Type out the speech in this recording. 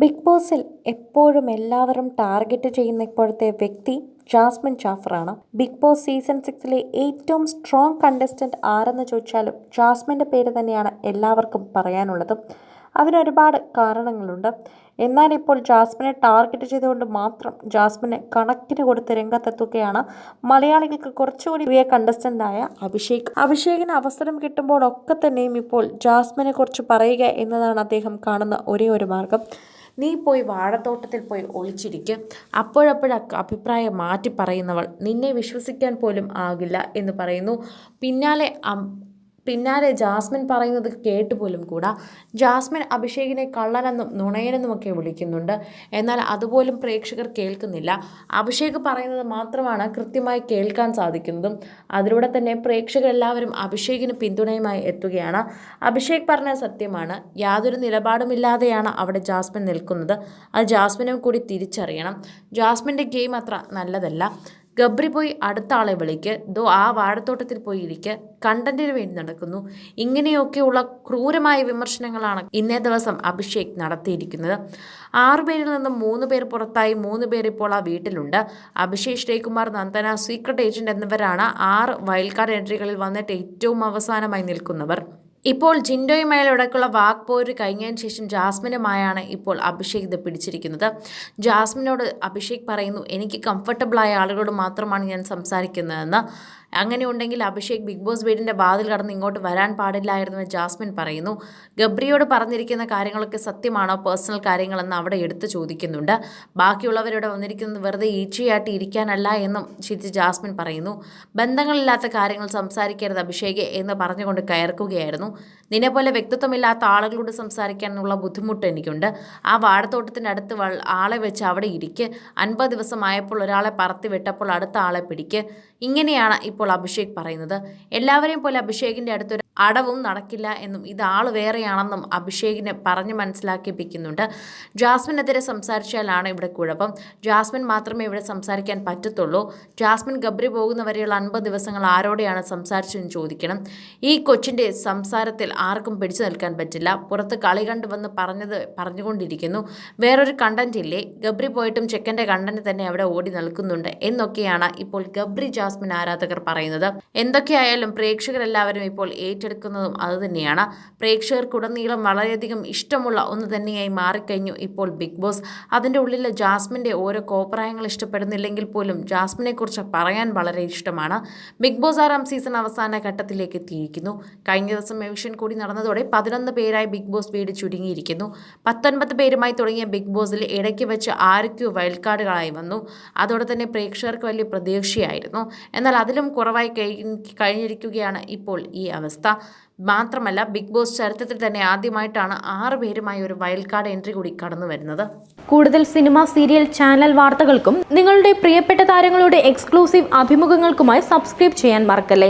Big ബോസിൽ എപ്പോഴും എല്ലാവരും ടാർഗറ്റ് ചെയ്യുന്ന ഇപ്പോഴത്തെ വ്യക്തി ജാസ്മിൻ ജാഫറാണ്. ബിഗ് ബോസ് സീസൺ സിക്സിലെ ഏറ്റവും സ്ട്രോങ് കണ്ടസ്റ്റന്റ് ആരെന്ന് ചോദിച്ചാലും ജാസ്മിന്റെ പേര് തന്നെയാണ് എല്ലാവർക്കും പറയാനുള്ളത്. അതിനൊരുപാട് കാരണങ്ങളുണ്ട്. എന്നാൽ ഇപ്പോൾ ജാസ്മിനെ ടാർഗറ്റ് ചെയ്തുകൊണ്ട് മാത്രം ജാസ്മിനെ കണക്കിന് കൊടുത്ത് രംഗത്തെത്തുകയാണ് മലയാളികൾക്ക് കുറച്ചുകൂടി പ്രിയ കണ്ടസ്റ്റന്റായ അഭിഷേക്. അഭിഷേകിന് അവസരം കിട്ടുമ്പോഴൊക്കെ തന്നെയും ഇപ്പോൾ ജാസ്മിനെ കുറിച്ച് പറയുക എന്നതാണ് അദ്ദേഹം കാണുന്ന ഒരേ ഒരു മാർഗം. നീ പോയി വാഴത്തോട്ടത്തിൽ പോയി ഒളിച്ചിരിക്കുക അപ്പോഴപ്പോഴ അഭിപ്രായം മാറ്റി പറയുന്നവൾ നിന്നെ വിശ്വസിക്കാൻ പോലും ആകില്ല എന്ന് പറയുന്നു. പിന്നാലെ പിന്നാലെ ജാസ്മിൻ പറയുന്നത് കേട്ട് പോലും കൂടാ. ജാസ്മിൻ അഭിഷേകിനെ കള്ളനെന്നും നുണയനെന്നുമൊക്കെ വിളിക്കുന്നുണ്ട്. എന്നാൽ അതുപോലും പ്രേക്ഷകർ കേൾക്കുന്നില്ല. അഭിഷേക് പറയുന്നത് മാത്രമാണ് കൃത്യമായി കേൾക്കാൻ സാധിക്കുന്നതും. അതിലൂടെ തന്നെ പ്രേക്ഷകരെല്ലാവരും അഭിഷേകിന് പിന്തുണയുമായി എത്തുകയാണ്. അഭിഷേക് പറഞ്ഞത് സത്യമാണ്. യാതൊരു നിലപാടുമില്ലാതെയാണ് അവിടെ ജാസ്മിൻ നിൽക്കുന്നത്. അത് ജാസ്മിനും കൂടി തിരിച്ചറിയണം. ജാസ്മിന്റെ ഗെയിം അത്ര നല്ലതല്ല. ഗബ്രി പോയി അടുത്ത ആളെ വിളിക്ക്. ദോ ആ വാഴത്തോട്ടത്തിൽ പോയി ഇരിക്ക്. കണ്ടന്റിന് വേണ്ടി നടക്കുന്നു. ഇങ്ങനെയൊക്കെയുള്ള ക്രൂരമായ വിമർശനങ്ങളാണ് ഇന്നേ ദിവസം അഭിഷേക് നടത്തിയിരിക്കുന്നത്. ആറുപേരിൽ നിന്നും മൂന്ന് പേർ പുറത്തായി. മൂന്ന് പേർ ഇപ്പോൾ ആ വീട്ടിലുണ്ട്. അഭിഷേക് ശ്രീകുമാർ നന്ദന സീക്രട്ട് ഏജന്റ് എന്നിവരാണ് ആറ് വൈൽഡ് കാർഡ് എൻട്രികളിൽ വന്നിട്ട് ഏറ്റവും അവസാനമായി നിൽക്കുന്നവർ. ഇപ്പോൾ ജിൻഡോയുമായുള്ള വാക്പോര് കഴിഞ്ഞതിന് ശേഷം ജാസ്മിനുമായാണ് ഇപ്പോൾ അഭിഷേക് ഇത് പിടിച്ചിരിക്കുന്നത്. ജാസ്മിനോട് അഭിഷേക് പറയുന്നു എനിക്ക് കംഫർട്ടബിളായ ആളുകളോട് മാത്രമാണ് ഞാൻ സംസാരിക്കുന്നതെന്ന്. അങ്ങനെ ഉണ്ടെങ്കിൽ അഭിഷേക് ബിഗ് ബോസ് വീടിന്റെ വാതിൽ കടന്ന് ഇങ്ങോട്ട് വരാൻ പാടില്ലായിരുന്നു ജാസ്മിൻ പറയുന്നു. ഗബ്രിയോട് പറഞ്ഞിരിക്കുന്ന കാര്യങ്ങളൊക്കെ സത്യമാണോ? പേഴ്സണൽ കാര്യങ്ങളെന്ന് അവിടെ എടുത്തു ചോദിക്കുന്നുണ്ട്. ബാക്കിയുള്ളവരോട് വന്നിരിക്കുന്നത് വെറുതെ ഈച്ചയായിട്ട് ഇരിക്കാനല്ല എന്നും ചിരിച്ച് ജാസ്മിൻ പറയുന്നു. ബന്ധങ്ങളില്ലാത്ത കാര്യങ്ങൾ സംസാരിക്കരുത് അഭിഷേക് എന്ന് പറഞ്ഞുകൊണ്ട് കയർക്കുകയായിരുന്നു. നിന്നെപ്പോലെ വ്യക്തിത്വമില്ലാത്ത ആളുകളോട് സംസാരിക്കാനുള്ള ബുദ്ധിമുട്ട് എനിക്കുണ്ട്. ആ വാഴത്തോട്ടത്തിന്റെ അടുത്ത് ആളെ വെച്ച് അവിടെ ഇരിക്ക്. അൻപത് ദിവസമായപ്പോൾ ഒരാളെ പറത്തി വിട്ടപ്പോൾ അടുത്ത ആളെ പിടിക്ക്. ഇങ്ങനെയാണ് ഇപ്പോൾ അഭിഷേക് പറയുന്നത്. എല്ലാവരെയും പോലെ അഭിഷേകിന്റെ അടുത്തൊരു അടവും നടക്കില്ല എന്നും ഇത് ആൾ വേറെയാണെന്നും അഭിഷേകിനെ പറഞ്ഞ് മനസ്സിലാക്കിപ്പിക്കുന്നുണ്ട്. ജാസ്മിനെതിരെ സംസാരിച്ചാലാണ് ഇവിടെ കുഴപ്പം. ജാസ്മിൻ മാത്രമേ ഇവിടെ സംസാരിക്കാൻ പറ്റത്തുള്ളൂ. ജാസ്മിൻ ഗബ്രി പോകുന്നവരെയുള്ള അൻപത് ദിവസങ്ങൾ ആരോടെയാണ് സംസാരിച്ചതെന്ന് ചോദിക്കണം. ഈ കൊച്ചിന്റെ സംസാരത്തിൽ ആർക്കും പിടിച്ചു നിൽക്കാൻ പറ്റില്ല. പുറത്ത് കളി കണ്ടു വന്ന് പറഞ്ഞത് പറഞ്ഞുകൊണ്ടിരിക്കുന്നു. വേറൊരു കണ്ടന്റ് ഇല്ലേ? ഗബ്രി പോയിട്ടും ചെക്കന്റെ കണ്ടന്റ് തന്നെ അവിടെ ഓടി നിൽക്കുന്നുണ്ട് എന്നൊക്കെയാണ് ഇപ്പോൾ ഗബ്രി ജാസ്മിൻ ആരാധകർ പറയുന്നത്. എന്തൊക്കെയായാലും പ്രേക്ഷകരെല്ലാവരും ഇപ്പോൾ ഏറ്റെടുക്കുന്നതും അതുതന്നെയാണ് പ്രേക്ഷകർക്കുടനീളം വളരെയധികം ഇഷ്ടമുള്ള ഒന്ന് തന്നെയായി മാറിക്കഴിഞ്ഞു ഇപ്പോൾ ബിഗ് ബോസ്. അതിന്റെ ഉള്ളിൽ ജാസ്മിന്റെ ഓരോ കോപ്രായങ്ങൾ ഇഷ്ടപ്പെടുന്നില്ലെങ്കിൽ പോലും ജാസ്മിനെക്കുറിച്ച് പറയാൻ വളരെ ഇഷ്ടമാണ്. ബിഗ് ബോസ് ആറാം സീസൺ അവസാന ഘട്ടത്തിലേക്ക് എത്തിയിരിക്കുന്നു. കഴിഞ്ഞ ദിവസം എവിഷൻ കൂടി നടന്നതോടെ പതിനൊന്ന് പേരായി ബിഗ് ബോസ് വീട് ചുരുങ്ങിയിരിക്കുന്നു. പത്തൊൻപത് പേരുമായി തുടങ്ങിയ ബിഗ് ബോസിൽ ഇടയ്ക്ക് വെച്ച് ആരൊക്കെയോ വൈൽഡ് കാർഡുകളായി വന്നു. അതോടെ തന്നെ പ്രേക്ഷകർക്ക് വലിയ പ്രതീക്ഷയായിരുന്നു. എന്നാൽ അതിലും കുറവായി കഴിഞ്ഞ് കഴിഞ്ഞിരിക്കുകയാണ് ഇപ്പോൾ ഈ അവസ്ഥ. മാത്രമല്ല ബിഗ് ബോസ് ചരിത്രത്തിൽ തന്നെ ആദ്യമായിട്ടാണ് ആറ് പേരുമായി ഒരു വൈൽഡ് കാർഡ് എൻട്രി കൂടി കടന്നു വരുന്നത്. കൂടുതൽ സിനിമ സീരിയൽ ചാനൽ വാർത്തകൾക്കും നിങ്ങളുടെ പ്രിയപ്പെട്ട താരങ്ങളുടെ എക്സ്ക്ലൂസീവ് അഭിമുഖങ്ങൾക്കുമായി സബ്സ്ക്രൈബ് ചെയ്യാൻ മറക്കല്ലേ?